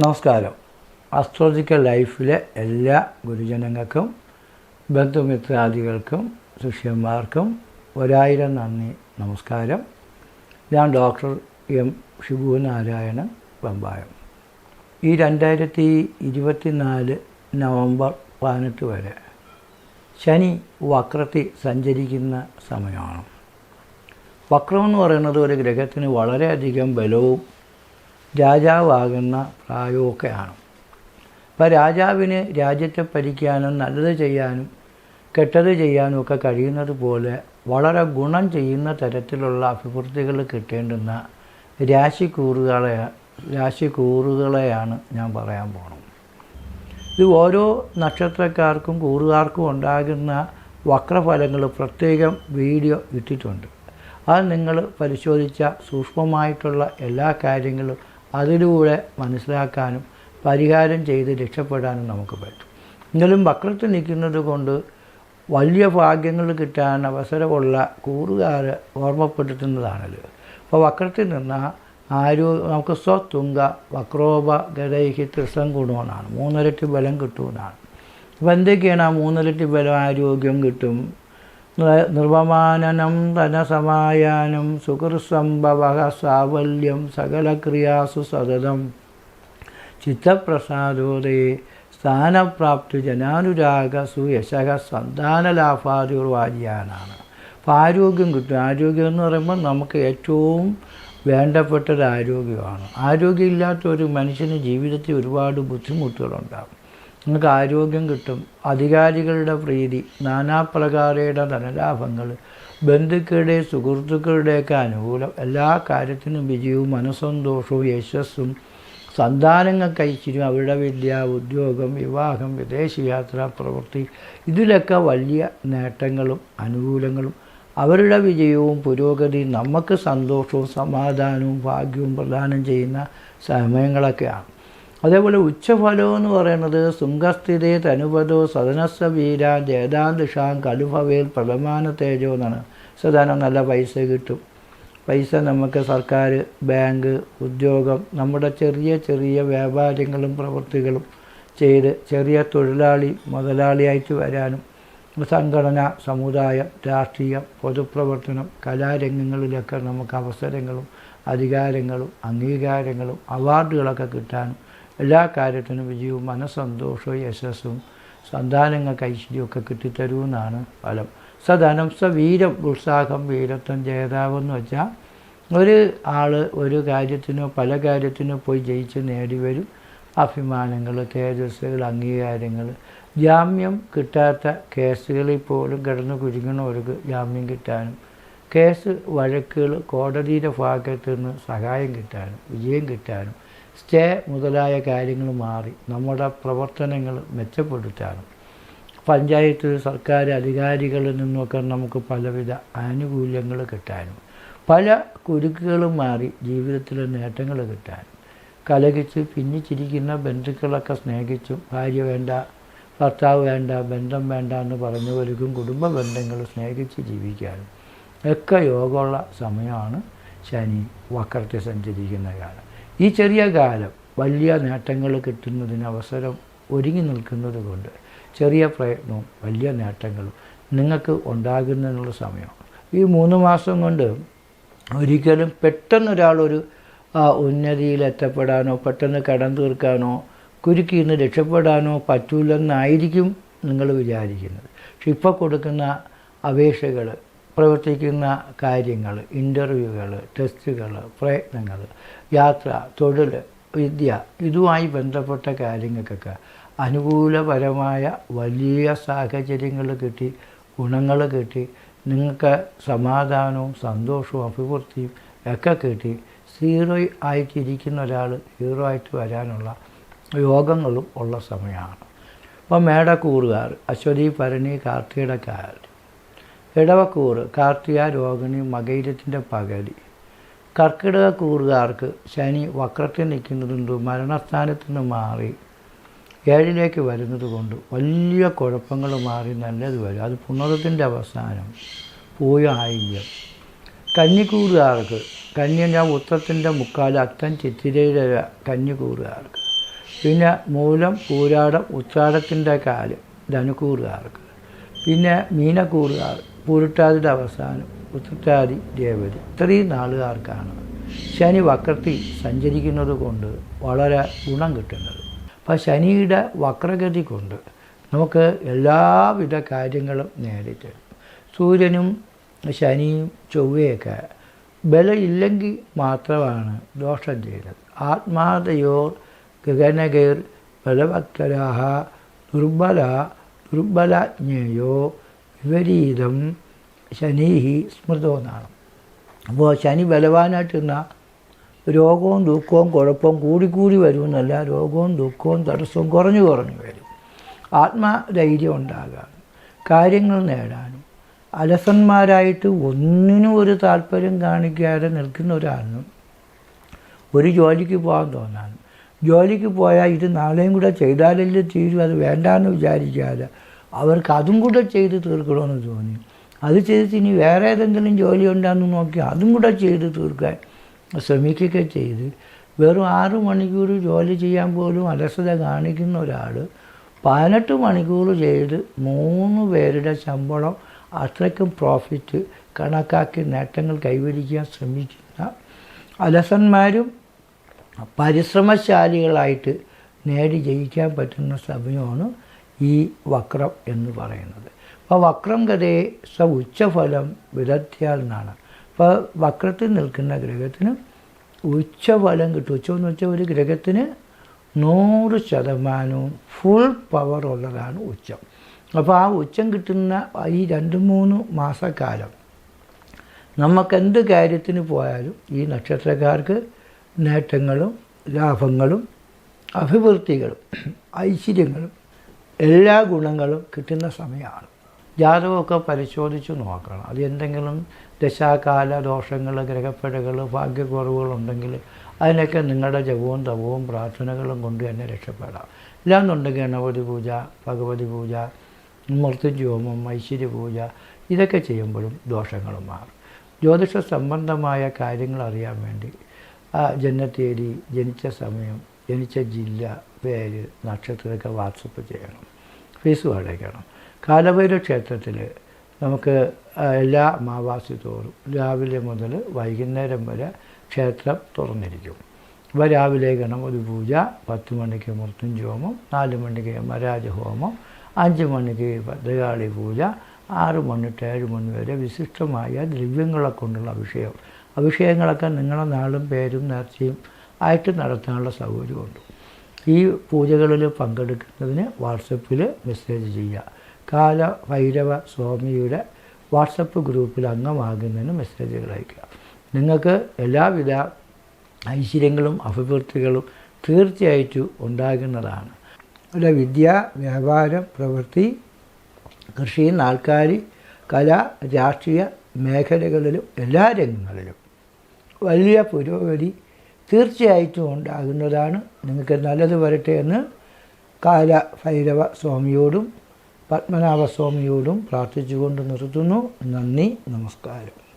നമസ്കാരം. അസ്ട്രോളജിക്കൽ ലൈഫിലെ എല്ലാ ഗുരുജനങ്ങൾക്കും ബന്ധുമിത്രാദികൾക്കും ശിഷ്യന്മാർക്കും ഒരായിരം നന്ദി നമസ്കാരം. ഞാൻ ഡോക്ടർ എം ഷിബു നാരായണൻ പമ്പായം. ഈ രണ്ടായിരത്തി ഇരുപത്തിനാല് നവംബർ പതിനെട്ട് വരെ ശനി വക്രത്തിൽ സഞ്ചരിക്കുന്ന സമയമാണ്. വക്രം എന്ന് പറയുന്നത് ഒരു ഗ്രഹത്തിന് വളരെയധികം ബലവും രാജാവാകുന്ന പ്രായമൊക്കെയാണ്. അപ്പോൾ രാജാവിന് രാജ്യത്തെ ഭരിക്കാനും നല്ലത് ചെയ്യാനും കെട്ടത് ചെയ്യാനും ഒക്കെ കഴിയുന്നത് പോലെ വളരെ ഗുണം ചെയ്യുന്ന തരത്തിലുള്ള അഭിവൃദ്ധികൾ കിട്ടേണ്ടുന്ന രാശിക്കൂറുകളെ രാശിക്കൂറുകളെയാണ് ഞാൻ പറയാൻ പോകുന്നത് ഇത് ഓരോ നക്ഷത്രക്കാർക്കും കൂറുകാർക്കും ഉണ്ടാകുന്ന വക്രഫലങ്ങൾ പ്രത്യേകം വീഡിയോ ഇട്ടിട്ടുണ്ട്. അത് നിങ്ങൾ പരിശോധിച്ച സൂക്ഷ്മമായിട്ടുള്ള എല്ലാ കാര്യങ്ങളും അതിലൂടെ മനസ്സിലാക്കാനും പരിഹാരം ചെയ്ത് രക്ഷപ്പെടാനും നമുക്ക് പറ്റും. എങ്കിലും വക്രത്തിൽ നിൽക്കുന്നത് കൊണ്ട് വലിയ ഭാഗ്യങ്ങൾ കിട്ടാൻ അവസരമുള്ള കൂറുകാർ ഓർമ്മപ്പെടുത്തുന്നതാണല്ലോ. അപ്പോൾ വക്രത്തിൽ നിന്ന് ആരോ നമുക്ക് സ്വത്തുങ്ക വക്രോപ ഗതൈഹി ത്രിസം ഗുണമെന്നാണ് മൂന്നിരട്ടി ബലം കിട്ടുമെന്നാണ്. അപ്പോൾ എന്തൊക്കെയാണ് ആ മൂന്നിരട്ടി ബലം ആരോഗ്യം കിട്ടും? നിർവമാനനം ധനസമായാനം സുഹൃസംഭവ സാവല്യം സകലക്രിയാസു സതതം. ചിത്തപ്രസാദോദയെ സ്ഥാനപ്രാപ്തി ജനാനുരാഗ സുയശക സന്താനലാഭാതിർവാര്യാനാണ് അപ്പോൾ ആരോഗ്യം കിട്ടും. ആരോഗ്യം എന്ന് പറയുമ്പോൾ നമുക്ക് ഏറ്റവും വേണ്ടപ്പെട്ടൊരു ആരോഗ്യമാണ് ആരോഗ്യമില്ലാത്ത ഒരു മനുഷ്യന് ജീവിതത്തിൽ ഒരുപാട് ബുദ്ധിമുട്ടുകളുണ്ടാകും. നിങ്ങൾക്ക് ആരോഗ്യം കിട്ടും. അധികാരികളുടെ പ്രീതി നാനാപ്രകാരയുടെ ധനലാഭങ്ങൾ ബന്ധുക്കളുടെ സുഹൃത്തുക്കളുടെയൊക്കെ അനുകൂലം. എല്ലാ കാര്യത്തിനും വിജയവും മനസ്സന്തോഷവും യശസ്സും സന്താനങ്ങൾ ഐശ്വര്യം അവരുടെ വിദ്യ ഉദ്യോഗം വിവാഹം വിദേശയാത്ര പ്രവൃത്തി ഇതിലൊക്കെ വലിയ നേട്ടങ്ങളും അനുകൂലങ്ങളും. അവരുടെ വിജയവും പുരോഗതിയും നമുക്ക് സന്തോഷവും സമാധാനവും ഭാഗ്യവും പ്രദാനം ചെയ്യുന്ന സമയങ്ങളൊക്കെയാണ്. അതേപോലെ ഉച്ചഫലം എന്ന് പറയുന്നത് സുംഗസ്ഥിതേ തനുപതോ സദനസ്വ വീര ജേതാന്തിഷാം കലുഭവേൽ പ്രഥമാന തേജോ എന്നാണ്. സദാനം നല്ല പൈസ കിട്ടും. പൈസ നമുക്ക് സർക്കാർ ബാങ്ക് ഉദ്യോഗം നമ്മുടെ ചെറിയ ചെറിയ വ്യാപാരങ്ങളും പ്രവൃത്തികളും ചെയ്ത് ചെറിയ തൊഴിലാളി മുതലാളിയായിട്ട് വരാനും സംഘടന സമുദായം രാഷ്ട്രീയം പൊതുപ്രവർത്തനം കലാരംഗങ്ങളിലൊക്കെ നമുക്ക് അവസരങ്ങളും അധികാരങ്ങളും അംഗീകാരങ്ങളും അവാർഡുകളൊക്കെ കിട്ടാനും എല്ലാ കാര്യത്തിനും വിജയവും മനസ്സന്തോഷവും യശസ്സും സന്താനങ്ങൾക്ക് ഐശ്വര്യമൊക്കെ കിട്ടിത്തരുമെന്നാണ് ഫലം. സധനം സ വീരം ഉത്സാഹം വീരത്വം ജേതാവെന്ന് വെച്ചാൽ ഒരു ആൾ ഒരു കാര്യത്തിനോ പല കാര്യത്തിനോ പോയി ജയിച്ച് നേടിവരും. അഭിമാനങ്ങൾ തേജസ്സുകൾ അംഗീകാരങ്ങൾ. ജാമ്യം കിട്ടാത്ത കേസുകളിൽ പോലും കിടന്ന് കുരുങ്ങണവർക്ക് ജാമ്യം കിട്ടാനും കേസ് വഴക്കുകൾ കോടതിയുടെ ഭാഗത്തു നിന്ന് സഹായം കിട്ടാനും വിജയം കിട്ടാനും സ്റ്റേ മുതലായ കാര്യങ്ങൾ മാറി. നമ്മുടെ പ്രവർത്തനങ്ങൾ മെച്ചപ്പെട്ടിട്ടാണ്. പഞ്ചായത്ത് സർക്കാർ അധികാരികളിൽ നിന്നൊക്കെ നമുക്ക് പലവിധ ആനുകൂല്യങ്ങൾ കിട്ടാനും പല കുരുക്കുകളും മാറി ജീവിതത്തിലെ നേട്ടങ്ങൾ കിട്ടാനും കലകിച്ച് പിന്നിച്ചിരിക്കുന്ന ബന്ധുക്കളൊക്കെ സ്നേഹിച്ചും ഭാര്യ വേണ്ട ഭർത്താവ് വേണ്ട ബന്ധം വേണ്ട എന്ന് പറഞ്ഞവർക്കും കുടുംബ ബന്ധങ്ങൾ സ്നേഹിച്ച് ജീവിക്കാനും ഒക്കെ യോഗമുള്ള സമയമാണ് ശനി വക്രത്തിൽ സഞ്ചരിക്കുന്ന കാലം. ഈ ചെറിയ കാലം വലിയ നേട്ടങ്ങൾ കിട്ടുന്നതിന് അവസരം ഒരുങ്ങി നിൽക്കുന്നത് കൊണ്ട് ചെറിയ പ്രയത്നവും വലിയ നേട്ടങ്ങളും നിങ്ങൾക്ക് ഉണ്ടാകുന്നതിനുള്ള സമയം. ഈ മൂന്ന് മാസം കൊണ്ട് ഒരിക്കലും പെട്ടെന്നൊരാളൊരു ഉന്നതിയിൽ എത്തപ്പെടാനോ പെട്ടെന്ന് കടം തീർക്കാനോ കുരുക്കിൽ നിന്ന് രക്ഷപ്പെടാനോ പറ്റൂലെന്നായിരിക്കും നിങ്ങൾ വിചാരിക്കുന്നത്. പക്ഷെ ഇപ്പോൾ കൊടുക്കുന്ന അപേക്ഷകൾ പ്രവർത്തിക്കുന്ന കാര്യങ്ങൾ ഇന്റർവ്യൂകൾ ടെസ്റ്റുകൾ പ്രയത്നങ്ങൾ യാത്ര തൊഴിൽ വിദ്യ ഇതുമായി ബന്ധപ്പെട്ട കാര്യങ്ങൾക്കൊക്കെ അനുകൂലപരമായ വലിയ സാഹചര്യങ്ങൾ കിട്ടി ഗുണങ്ങൾ കിട്ടി നിങ്ങൾക്ക് സമാധാനവും സന്തോഷവും അഭിവൃദ്ധിയും ഒക്കെ കിട്ടി. സീറോ ആയിട്ടിരിക്കുന്ന ഒരാൾ ഹീറോ ആയിട്ട് വരാനുള്ള യോഗങ്ങളും ഉള്ള സമയമാണ്. അപ്പോൾ മേടക്കൂറുകാർ അശ്വതി ഭരണി കാർത്തികടക്കാർ ഇടവക്കൂറ് കാർത്തിക രോഹിണി മകൈരത്തിന്റെ പകലി കർക്കിടക കൂറുകാർക്ക് ശനി വക്രത്തിൽ നിൽക്കുന്നതുകൊണ്ട് മരണസ്ഥാനത്ത് നിന്ന് മാറി ഏഴിലേക്ക് വരുന്നത് കൊണ്ട് വലിയ കുഴപ്പങ്ങൾ മാറി നല്ലത് വരും. അത് പുണർത്തിന്റെ അവസാനം. പൂയ ആയില്യം കന്നിക്കൂറുകാർക്ക് കന്യ ഞാൻ ഉത്തരത്തിന്റെ മുക്കാൽ അത്തൻ ചിത്തിരയുടെ കന്നിക്കൂറുകാർക്ക്. പിന്നെ മൂലം പൂരാടം ഉത്രാടത്തിന്റെ കാൽ ധനുക്കൂറുകാർക്ക്. പിന്നെ മീനക്കൂറുകാർ പൂരുട്ടാതിയുടെ അവസാനം ഉത്രട്ടാതി ദേവതി. ഇത്രയും നാളുകാർക്കാണ് ശനി വക്രത്തിൽ സഞ്ചരിക്കുന്നത് കൊണ്ട് വളരെ ഗുണം കിട്ടുന്നത്. അപ്പോൾ ശനിയുടെ വക്രഗതി കൊണ്ട് നമുക്ക് എല്ലാവിധ കാര്യങ്ങളും നേടിത്തരും സൂര്യനും ശനിയും ചൊവ്വയൊക്കെ ബലമില്ലെങ്കിൽ മാത്രമാണ് ദോഷം ചെയ്യുന്നത് ആത്മാതയോർ ഗഗനഗേർ ബലവത്തരാഹ ദുർബല ദുർബലജ്ഞയോ വിപരീതം ശനീഹി സ്മൃതം എന്നാണ്. അപ്പോൾ ശനി ബലവാനായിട്ടിരുന്ന രോഗവും ദുഃഖവും കുഴപ്പവും കൂടിക്കൂടി വരുമെന്നല്ല രോഗവും ദുഃഖവും തടസ്സവും കുറഞ്ഞു കുറഞ്ഞു വരും. ആത്മധൈര്യം ഉണ്ടാകാൻ കാര്യങ്ങൾ നേടാനും അലസന്മാരായിട്ട് ഒന്നിനും ഒരു താല്പര്യം കാണിക്കാതെ നിൽക്കുന്ന ഒരാളിനും ഒരു ജോലിക്ക് പോകാൻ തോന്നാനും ജോലിക്ക് പോയാൽ ഇത് നാളെയും കൂടെ ചെയ്താലല്ലേ തീരും അത് വേണ്ടാന്ന് വിചാരിക്കാതെ അവർക്ക് അതും കൂടെ ചെയ്ത് തീർക്കണമെന്ന് തോന്നി. അത് ചെയ്തിട്ട് ഇനി വേറെ ഏതെങ്കിലും ജോലി ഉണ്ടാന്ന് നോക്കി അതും കൂടെ ചെയ്ത് തീർക്കാൻ ശ്രമിക്കുകയൊക്കെ ചെയ്ത്. വെറും ആറ് മണിക്കൂർ ജോലി ചെയ്യാൻ പോലും അലസത കാണിക്കുന്ന ഒരാൾ പതിനെട്ട് മണിക്കൂർ ചെയ്ത് മൂന്ന് പേരുടെ ശമ്പളം അത്രയ്ക്കും പ്രോഫിറ്റ് കണക്കാക്കി നേട്ടങ്ങൾ കൈവരിക്കാൻ ശ്രമിക്കുന്ന അലസന്മാരും പരിശ്രമശാലികളായിട്ട് നേടി ജയിക്കാൻ പറ്റുന്ന സമയമാണ് ഈ വക്രം എന്ന് പറയുന്നത്. അപ്പോൾ വക്രം ഗതയെ സ ഉച്ചഫലം വിദഗ്ധ്യാൽ എന്നാണ് അപ്പോൾ വക്രത്തിൽ നിൽക്കുന്ന ഗ്രഹത്തിന് ഉച്ചഫലം കിട്ടും. ഉച്ചമെന്ന് വെച്ചാൽ ഒരു ഗ്രഹത്തിന് നൂറ് ശതമാനവും ഫുൾ പവർ ഉള്ളതാണ് ഉച്ചം. അപ്പോൾ ആ ഉച്ചം കിട്ടുന്ന ഈ രണ്ട് മൂന്ന് മാസക്കാലം നമുക്കെന്ത് കാര്യത്തിന് പോയാലും ഈ നക്ഷത്രക്കാർക്ക് നേട്ടങ്ങളും ലാഭങ്ങളും അഭിവൃദ്ധികളും ഐശ്വര്യങ്ങളും എല്ലാ ഗുണങ്ങളും കിട്ടുന്ന സമയമാണ്. ജാതകമൊക്കെ പരിശോധിച്ച് നോക്കണം. അത് എന്തെങ്കിലും ദശാകാല ദോഷങ്ങൾ ഗ്രഹപ്പിഴകൾ ഭാഗ്യക്കുറവുകളുണ്ടെങ്കിൽ അതിനൊക്കെ നിങ്ങളുടെ ജപവും തപവും പ്രാർത്ഥനകളും കൊണ്ട് തന്നെ രക്ഷപ്പെടാം. ഇല്ലാന്നുണ്ടെങ്കിൽ ഗണപതി പൂജ ഭഗവതി പൂജ മൃത്യുജോമം ഐശ്വര്യ പൂജ ഇതൊക്കെ ചെയ്യുമ്പോഴും ദോഷങ്ങൾ മാറും. ജ്യോതിഷ സംബന്ധമായ കാര്യങ്ങൾ അറിയാൻ വേണ്ടി ജനത്തേരി ജനിച്ച സമയം ജനിച്ച ജില്ല പേര് നക്ഷത്രമൊക്കെ വാട്സപ്പ് ചെയ്യണം. ഫീസ് അടയ്ക്കണം കാലഭൈരവ ക്ഷേത്രത്തിൽ നമുക്ക് എല്ലാ അമാവാസി തോറും രാവിലെ മുതൽ വൈകുന്നേരം വരെ ക്ഷേത്രം തുറന്നിരിക്കും. അപ്പോൾ രാവിലെ ഒരു പൂജ പത്ത് മണിക്ക് മൃത്യുഞ്ജോമം നാല് മണിക്ക് മരാജഹോമം അഞ്ച് മണിക്ക് ഭദ്രകാളി പൂജ ആറ് മണി ഏഴ് മണി വരെ വിശിഷ്ടമായ ദ്രവ്യങ്ങളെ കൊണ്ടുള്ള അഭിഷേകം. അഭിഷേകങ്ങളൊക്കെ നിങ്ങളുടെ നാളും പേരും നേർച്ചയും ആയിട്ട് നടത്താനുള്ള സൗകര്യമുണ്ട്. ഈ പൂജകളിൽ പങ്കെടുക്കുന്നതിന് വാട്സപ്പിൽ മെസ്സേജ് ചെയ്യുക. കാല ഭൈരവ സ്വാമിയുടെ വാട്സപ്പ് ഗ്രൂപ്പിൽ അംഗമാകുന്നതിന് മെസ്സേജുകൾ അയക്കുക. നിങ്ങൾക്ക് എല്ലാവിധ ഐശ്വര്യങ്ങളും അഭിവൃദ്ധികളും തീർച്ചയായിട്ടും ഉണ്ടാകുന്നതാണ്. അവിടെ വിദ്യ വ്യാപാരം പ്രവൃത്തി കൃഷി നാൽക്കാലി കല രാഷ്ട്രീയ മേഖലകളിലും എല്ലാ രംഗങ്ങളിലും വലിയ പുരോഗതി തീർച്ചയായിട്ടും ഉണ്ടാകുന്നതാണ്. നിങ്ങൾക്ക് നല്ലത് വരട്ടെ എന്ന് കാല ഭൈരവ സ്വാമിയോടും പത്മനാഭ സ്വാമിയോടും പ്രാർത്ഥിച്ചുകൊണ്ട് നിർത്തുന്നു. നന്ദി നമസ്കാരം.